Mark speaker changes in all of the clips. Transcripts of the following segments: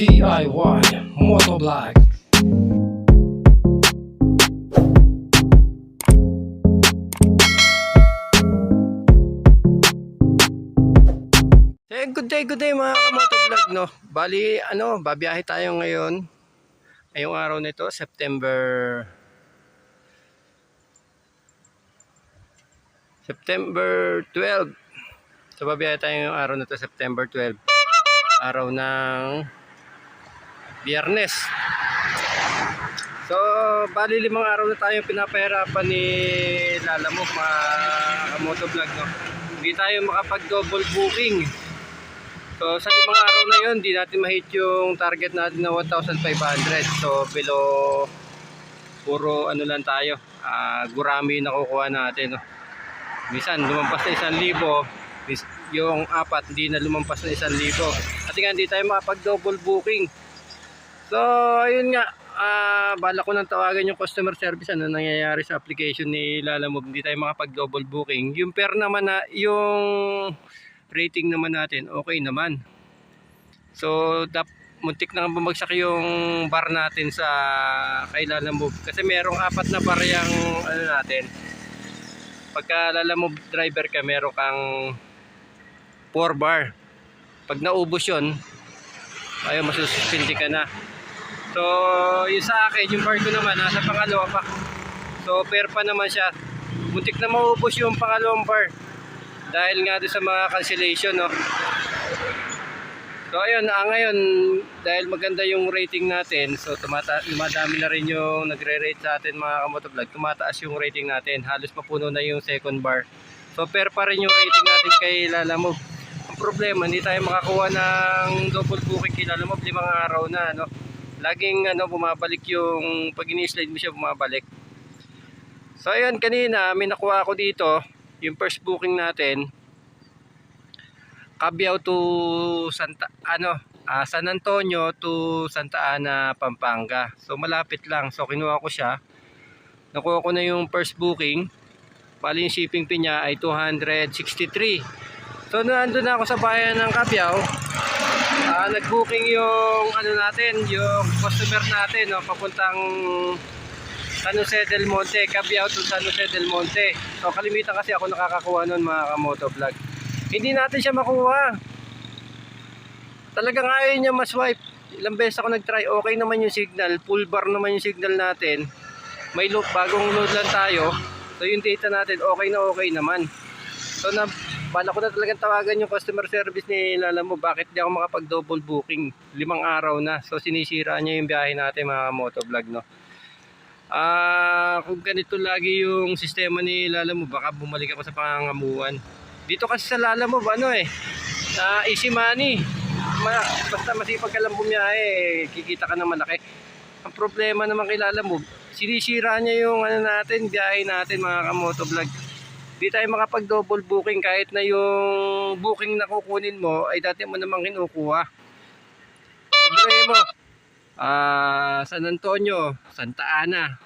Speaker 1: DIY Motovlog
Speaker 2: Eh, good day, good day mga kamotovlog, no? Bali, ano, babiyahe tayo ngayon. Ngayong araw nito, September... September 12. So, babiyahe tayo ngayong araw nito, September 12. Araw ng Biyernes. So, bali limang araw na tayo pinapahirapan ni Lalamog, mga kamotovlog, no? Hindi tayo makapag-double booking. So sa limang araw na yun, di natin ma-hit yung target natin na 1,500. So below puro ano lang tayo, ah gurami yung nakukuha natin. No? Minsan lumampas na 1,000, mis- yung apat hindi na lumampas na 1,000. Kasi nga hindi tayo makapag-double booking. So ayun nga, ah bala ko nang tawagan yung customer service ano nangyayari sa application ni Lalamove, hindi tayo makapag-double booking. Yung per naman na yung rating naman natin, okay naman. So, dap, muntik na bumagsak yung bar natin sa kailan move. Kasi merong apat na bar yung ano natin. Pagka lalamove driver ka, meron kang 4 bar. Pag naubos yun, ayaw masususpindi ka na. So, yung sa akin, yung bar ko naman, nasa pangalawa pa. So, pair pa naman siya. Muntik na maubos yung pangalawang bar. Dahil nga doon sa mga cancellation no? So ayun ah, ngayon dahil maganda yung rating natin so tumata dumadami na rin yung nagre-rate sa atin mga kamotovlog. Tumataas yung rating natin. Halos mapuno na yung second bar. So fair pa rin yung rating natin kay Lalamove ang problema hindi tayo makakuha ng double booking kay Lalamove limang araw na no laging ano bumabalik yung pag ini-slide mo siya bumabalik. So ayun kanina may nakuha ako dito yung first booking natin. Cabiao to Santa ano ah, San Antonio to Santa Ana Pampanga. So malapit lang. So kinuha ko siya. Nakuha ko na yung first booking. Bali yung shipping fee niya ay 263 so nandun na ako sa bayan ng Cabiao ah, nag-booking yung ano natin yung customer natin no, papuntang San Jose del Monte, Cabiao to San Jose del Monte. So kalimitan kasi ako nakakakuha nun mga kamotovlog. Hindi natin siya makuha. Talagang ayaw niya ma-swipe. Ilang beses ako nag-try, okay naman yung signal, full bar naman yung signal natin. May load, bagong load lang tayo. So yung data natin, okay na okay naman. So na, bala ko na talagang tawagan yung customer service ni Lala mo, bakit di ako makapag double booking? Limang araw na. So sinisira niya yung biyahe natin mga motovlog no. Ah, kung ganito lagi yung sistema ni Lala mo, baka bumalik ako sa pangangamuan. Dito kasi sa Lala mo, ano eh, na easy money. Ma, basta masipag ka lang bumiyahe, eh, kikita ka ng malaki. Ang problema naman kay Lala mo, sinisira niya yung ano natin, biyahe natin mga kamotovlog. Di tayo makapag double booking kahit na yung booking na kukunin mo ay dati mo namang kinukuha. Sabi mo, ah San Antonio, Santa Ana.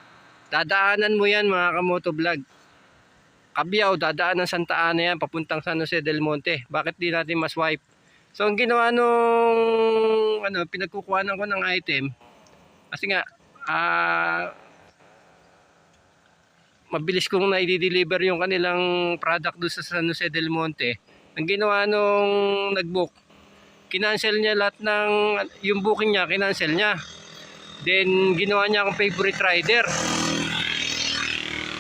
Speaker 2: Dadaanan mo yan mga kamoto vlog. Kabiyaw, dadaan ng Santa Ana yan, papuntang San Jose del Monte. Bakit di natin ma-swipe? So, ang ginawa nung, ano, pinagkukuhanan ko ng item, kasi nga, ah, mabilis kong na-deliver yung kanilang product doon sa San Jose del Monte. Ang ginawa nung nag-book, kinancel niya lahat ng, yung booking niya, kinancel niya. Then, ginawa niya akong favorite rider.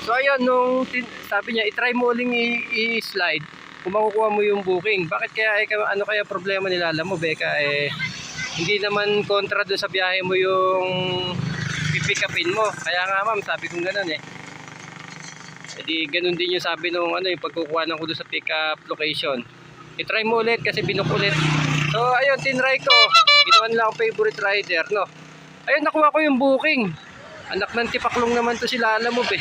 Speaker 2: So, ayun, nung sabi niya, itry mo uling i-slide kung makukuha mo yung booking. Bakit kaya, eh, ano kaya problema nila? Alam mo, Beka, eh, hindi naman kontra dun sa biyahe mo yung pipick upin mo. Kaya nga, ma'am, sabi kong ganun eh. Edi ganun din yung sabi nung ano yung pagkukuha ng ko doon sa pick up location. I-try mo ulit kasi ulit. So ayun, tinry ko. Ginawa nila akong favorite rider, no. Ayun, nakuha ko yung booking. Anak ng tipaklong naman to si Lala mo, be.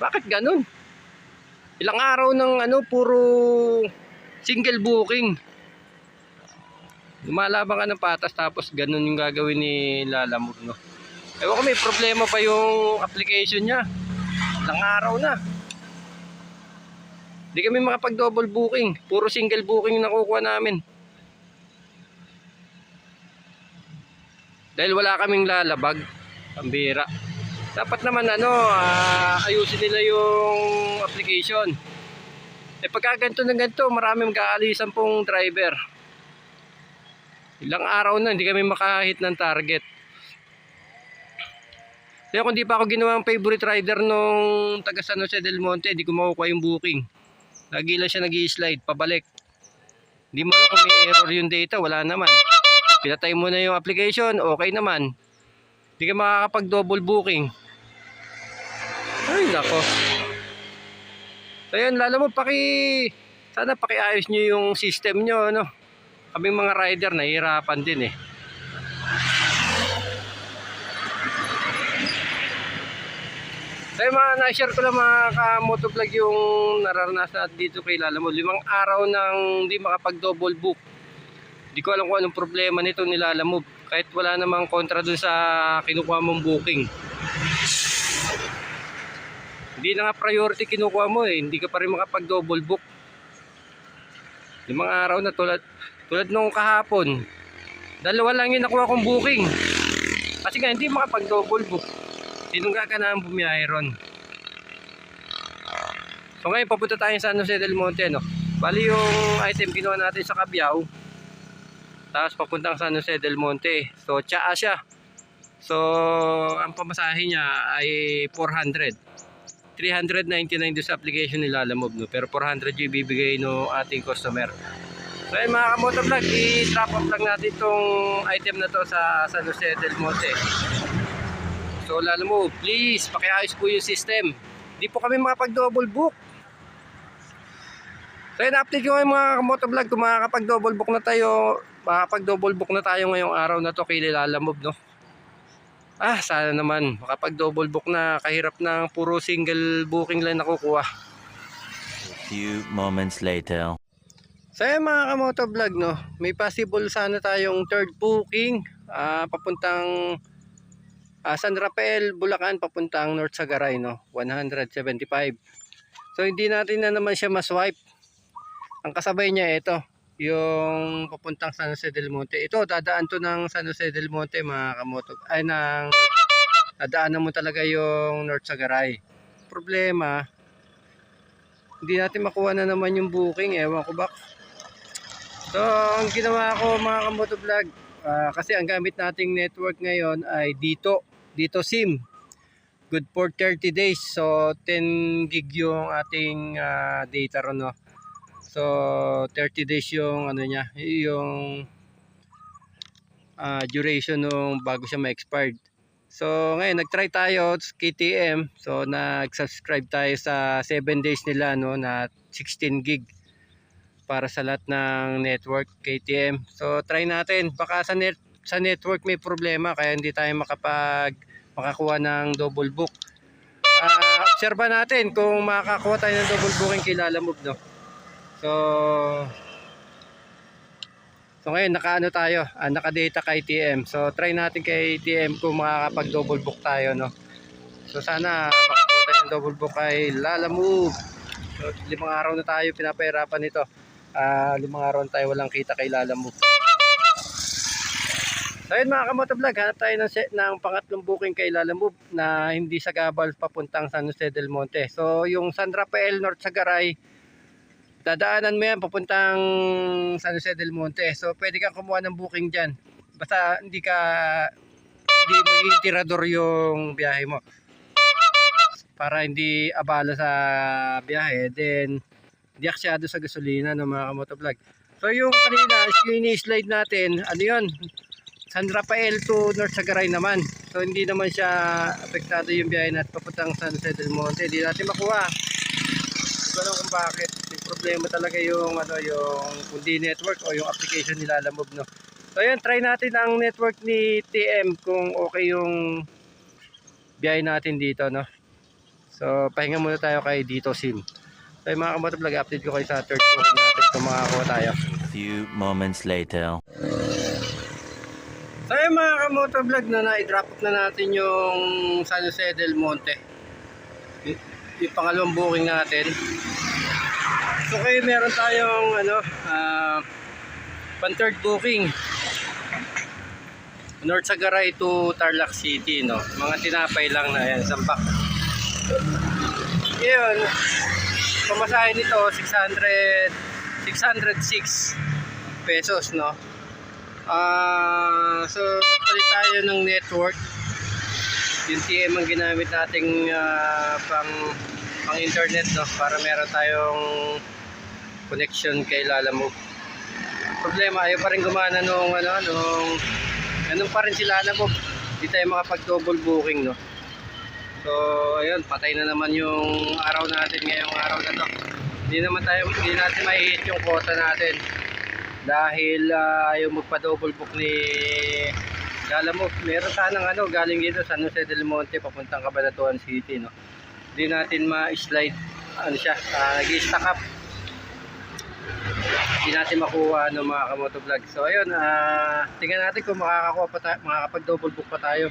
Speaker 2: Bakit ganun? Ilang araw ng ano, puro single booking. Lumalaban ka ng patas tapos ganun yung gagawin ni Lala mo, no. Ewan ko may problema pa yung application niya. Ilang araw na. Hindi kami makapag double booking. Puro single booking yung nakukuha namin. Dahil wala kaming lalabag, pambira. Dapat naman ano, ah, ayusin nila yung application. Eh pagka ganito na ganito, maraming kaalisan pong driver. Ilang araw na, hindi kami makahit ng target. Kaya kung di pa ako ginawang favorite rider nung taga San Jose del Monte, hindi ko makukuha yung booking. Lagi lang siya nag slide pabalik. Hindi mo kung may error yung data, wala naman. Pinatay mo na yung application, okay naman. Hindi ka makakapag double booking. Ay, nako. So yun, lalo mo paki... Sana pakiayos nyo yung system nyo, ano. Kaming mga rider, nahihirapan din eh. Yung mga na-share ko lang mga ka-motovlog yung nararanasan natin dito kay Lala mo. Limang araw nang hindi makapag-double book. Hindi ko alam kung anong problema nito ni Lala Move. Kahit wala namang kontra dun sa kinukuha mong booking. Hindi na nga priority kinukuha mo eh. Hindi ka pa rin makapag-double book. Limang araw na tulad, tulad nung kahapon. Dalawa lang yung nakuha kong booking. Kasi nga hindi makapag-double book. Sinong ka na ang ron? So ngayon papunta tayo sa San Jose del Monte no. Bali yung item ginawa natin sa Cabiao. Tapos papuntang San Jose del Monte. So tsaa siya. So ang pamasahe niya ay 400. 399 doon sa application ni Lalamove no. Pero 400 yung ibibigay no ating customer. So ayun mga kamotovlog, i-drop off lang natin itong item na to sa San Jose del Monte. So lalo mo, please, pakiayos po yung system. Hindi po kami makapag-double book. So yun, update ko ngayon mga motovlog kung makakapag-double book na tayo, makakapag-double book na tayo ngayong araw na to kay Lalamove, no? Ah, sana naman, makapag-double book na, kahirap na puro single booking lang nakukuha.
Speaker 3: few moments later.
Speaker 2: So yun mga kamotovlog, no? May possible sana tayong third booking, ah, papuntang Ah, San Rafael, Bulacan, papuntang North Sagaray, no? 175. So, hindi natin na naman siya maswipe. Ang kasabay niya, ito. Yung papuntang San Jose del Monte. Ito, dadaan to ng San Jose del Monte, mga kamoto. Ay, ng... Dadaanan mo talaga yung North Sagaray. Problema, hindi natin makuha na naman yung booking. Ewan ko ba. So, ang ginawa ko, mga kamoto vlog, Ah, kasi ang gamit nating network ngayon ay dito, dito SIM. Good for 30 days. So 10 gig yung ating ah, data ron no. So 30 days yung ano niya, yung ah, duration nung bago siya ma-expired. So ngayon nag-try tayo KTM. So nag-subscribe tayo sa 7 days nila no na 16 gig para sa lahat ng network KTM. So try natin. Baka sa net sa network may problema kaya hindi tayo makapag makakuha ng double book. Ah, obserba natin kung makakakuha tayo ng double booking kay Lalamove no. So So ngayon nakaano tayo, ah, naka-data kay TM. So try natin kay TM kung makakapag double book tayo no. So sana makakuha tayo ng double book kay Lalamove. So limang araw na tayo pinapahirapan nito ah limang araw na tayo walang kita kay Lalamove. So yun mga kamotovlog, hanap tayo ng, set, ng pangatlong booking kay Lalamove na hindi sa Gabal papuntang San Jose del Monte. So yung San Rafael North Sagaray, dadaanan mo yan papuntang San Jose del Monte. So pwede kang kumuha ng booking dyan. Basta hindi ka, hindi magiging tirador yung biyahe mo. Para hindi abala sa biyahe, then di aksyado sa gasolina ng mga kamotovlog. So yung kanina, yung ini-slide natin, ano yun? San Rafael to North Sagaray naman. So hindi naman siya apektado yung biyahe natin papuntang San Jose del Monte. Hindi natin makuha. Hindi ko kung bakit. May problema talaga yung ano yung kundi network o yung application nila Lalamove no. So yun, try natin ang network ni TM kung okay yung biyahe natin dito no. So pahinga muna tayo kay dito SIM. So mga kamotovlog, update ko kayo sa third booking natin kung makakakuha tayo.
Speaker 3: Few moments later.
Speaker 2: So yung mga kamotovlog na na-drop na natin yung San Jose del Monte. Yung pangalawang booking natin. So kayo meron tayong ano, ah, pan third booking. North Sagaray to Tarlac City, no? Mga tinapay lang na yan, sambak. Yun, pamasahin nito, 600, 606 pesos, no? Ah, so, nagpalit tayo ng network. Yung TM ang ginamit nating ah, pang, pang internet, no? Para meron tayong connection kay Lalamove problema ayaw pa rin gumana nung ano nung ganun pa rin sila na po hindi tayo makapag double booking no? So ayun patay na naman yung araw natin ngayong araw na to. Hindi naman tayo hindi natin mahihit yung quota natin dahil ah, ayaw magpa double book ni alam mo meron sanang ano galing dito San Jose del Monte papuntang Cabanatuan City no hindi natin ma-slide ano siya uh, nag-stack up hindi natin makuha ng mga kamoto vlog. So ayun, ah tingnan natin kung makakakuha pa tayo, makakapag double book pa tayo.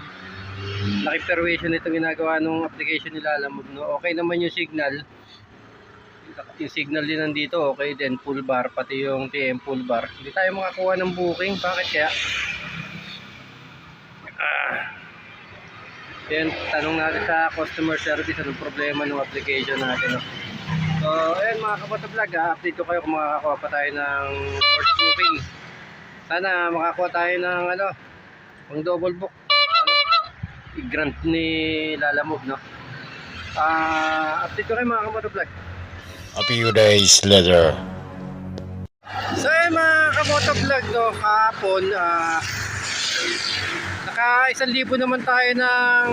Speaker 2: Laki permission itong ginagawa ng application nila alam mo, no? Okay naman yung signal. Yung signal din nandito, okay din, full bar, pati yung TM full bar. Hindi tayo makakuha ng booking, bakit kaya? Ah. Yan, tanong natin sa customer service anong problema ng application natin. No? So, ayun mga kabata vlog, ha, update ko kayo kung makakakuha pa tayo ng first booking. Sana makakuha tayo ng ano, pang double book. Ano, i-grant ni Lalamove, no? Ah, update ko kayo mga kabata vlog.
Speaker 4: A few days later.
Speaker 2: So ayun mga kamoto vlog no, kahapon ah naka isang libo naman tayo ng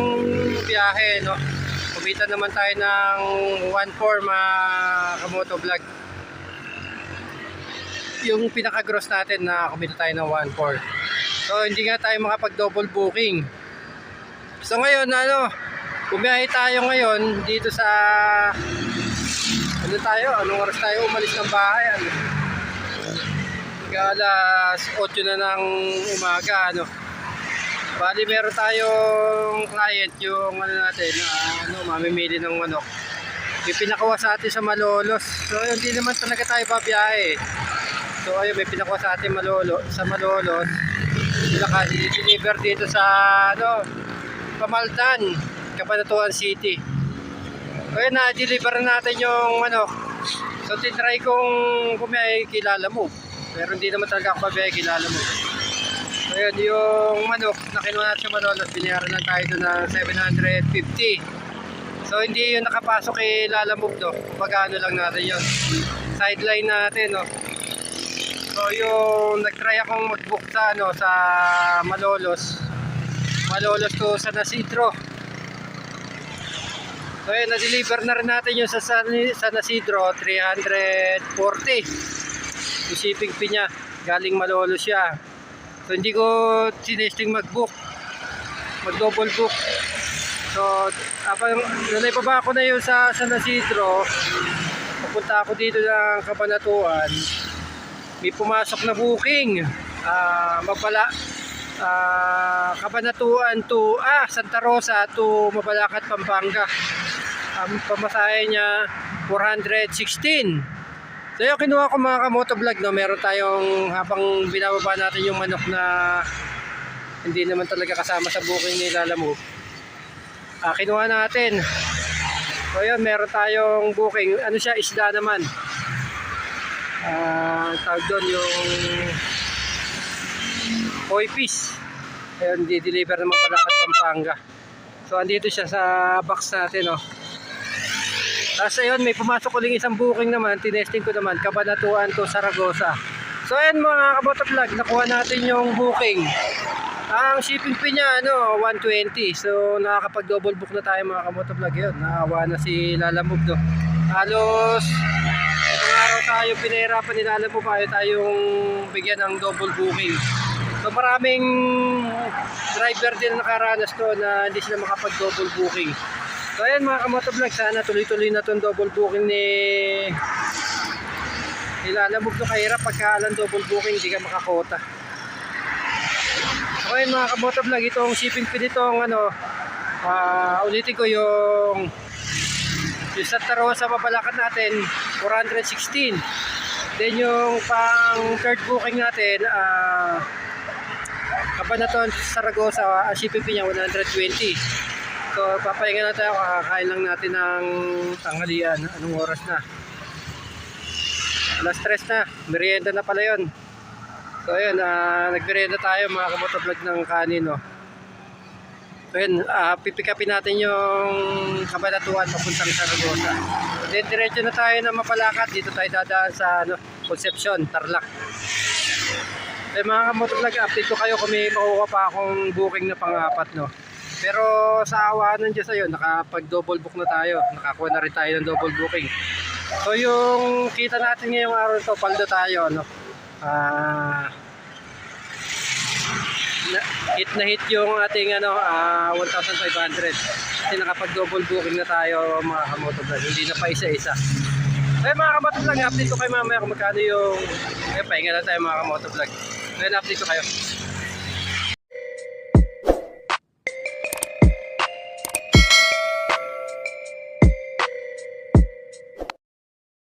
Speaker 2: biyahe no. Kumita naman tayo ng 1.4 mga kamoto vlog. Yung pinaka-gross natin na kumita tayo ng 1.4. So hindi nga tayo makapag double booking. So ngayon ano, bumiyahe tayo ngayon dito sa ano tayo, anong oras tayo umalis ng bahay? Ano? alas 8 na ng umaga ano? Bali meron tayong client yung ano natin ah, ano mamimili ng manok. May pinakawa sa atin sa Malolos. So hindi naman talaga tayo babiyahe. So ayun may pinakawa sa atin Malolo, sa Malolos. Naka deliver dito sa ano Pamaldan Cabanatuan City so ayun na deliver na natin yung manok so tinry kong kumihay kilala mo pero hindi naman talaga ako pabiyahe, kilala mo. So yun, yung manok na kinuha natin sa Manolos, binayaran na tayo doon ng 750. So hindi yun nakapasok kay Lalamove no. Pagano lang natin yun. Sideline natin no. So yung nagtry akong mag-book sa ano sa Malolos. Malolos to sa Nasidro. So yun, na-deliver na rin natin yung sa San, San Isidro, 340 yung shipping fee niya galing Malolo siya. So hindi ko sinesting mag book mag double book. So apang nalay pa ba ako na yun sa San Isidro papunta ako dito ng Kabanatuan. May pumasok na booking. Ah mabala ah Kabanatuan to ah Santa Rosa to Mabalacat Pampanga ang pamasahe niya 416 So yung kinuha ko mga kamotovlog no, meron tayong habang binababa natin yung manok na hindi naman talaga kasama sa booking ni Lalamove. Ah, kinuha natin. So yun, meron tayong booking. Ano siya, isda naman. Ah, tawag doon yung koi fish. Ayun, di-deliver naman pala sa Pampanga. So andito siya sa box natin, no. Tapos ayun, may pumasok uling isang booking naman, tinesting ko naman, Kabanatuan to Saragosa. So ayun mga kabotovlog, nakuha natin yung booking. Ang shipping fee niya, ano, 120. So nakakapag double book na tayo mga kabotovlog yun. Naawa na si Lalamove, no. Halos, itong araw tayo pinahirapan ni Lalamove, ayaw tayong bigyan ng double booking. So maraming driver din na nakaranas to na hindi sila makapag double booking. So ayan mga kamotovlog, sana tuloy-tuloy na itong double booking ni nilalabog to kahirap pagka alam double booking hindi ka makakota. So ayan mga kamotovlog, itong shipping fee nito ang ano, ah, ulitin ko yung yung Santa Rosa papalakan natin 416 then yung pang third booking natin ah Kabanaton, Saragosa, ang CPP niya 120. So, papahinga na tayo, kakakain lang natin ng tanghalian. Anong oras na? Alas 3 na, merienda na pala yun. So, ayun, uh, nagmerienda tayo mga kamotovlog ng kanin, no? So, yun, ah, pipikapin natin yung kabanatuan papuntang Saragosa. Then, diretso na tayo na mapalakat. Dito tayo dadaan sa ano, Concepcion, Tarlac. Eh mga kamotovlog, update ko kayo kung may makuha pa akong booking na pang-apat, no? Pero sa awa ng Diyos ayun, nakapag-double book na tayo. Nakakuha na rin tayo ng double booking. So yung kita natin ngayong araw to, paldo tayo, no? Ah... na, hit na hit yung ating ano, ah 1,500. Kasi nakapag-double booking na tayo mga kamotovlog. Hindi na pa isa-isa. Eh mga kamotovlog, update ko kayo mamaya kung magkano yung... Eh, pahinga na tayo mga kamotovlog. Ngayon update ko kayo.